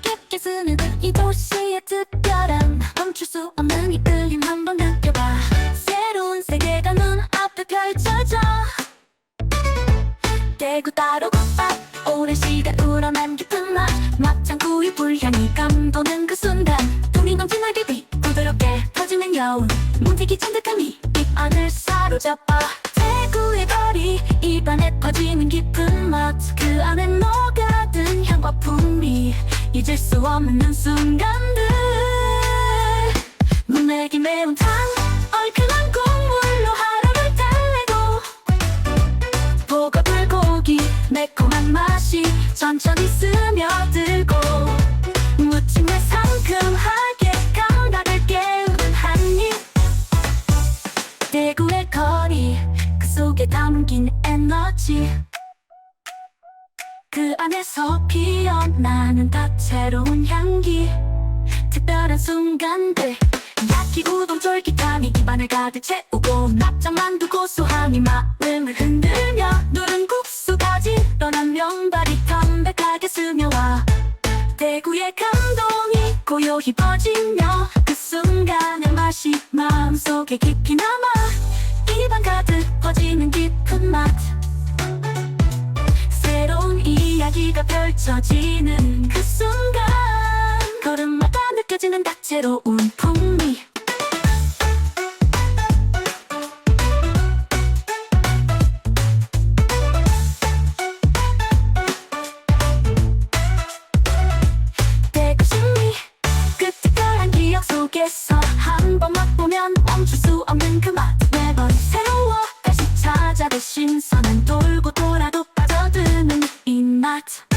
깊게 스며든 이 도시의 특별함. 멈출 수 없는 이 끌림 한번 느껴봐. 새로운 세계가 눈앞에 펼쳐져. 대구 따로 국밥 오랜 시간 우러난 깊은 맛. 막창 구이 불향이 감도는 그 순간. 돈이 넘치는 비비 부드럽게 터지는 여운. 문지기 쫀득함이 입 안을 사로잡아. 대구의 거리 잊을 수 없는 순간들. 눈에게 매운탕 얼큰한 국물로 하루를 달래고. 보고 불고기 매콤한 맛이 천천히 스며들고. 무침에 상큼하게 감각을 깨우는 한입. 대구의 거리 그 속에 담긴 에너지. 그 안에서 피어나는 다 채로운 향기. 특별한 순간들. 야끼 우동 쫄깃함이 입안을 가득 채우고 납작만두 고소함이 마음을 흔들며 누른 국수까지. 떠난 면발이 담백하게 스며와 대구의 감동이 고요히 퍼지며 그 순간의 맛이 마음속에 깊이 남아 입안 가득 퍼지는 깊은 맛. 새로운 이야기가 펼쳐지는 그 순간 다채로운 풍미. 대구 신미 그 특별한 기억 속에서 한 번 맛보면 멈출 수 없는 그 맛. 매번 새로워 다시 찾아도 신선한 돌고 돌아도 빠져드는 이맛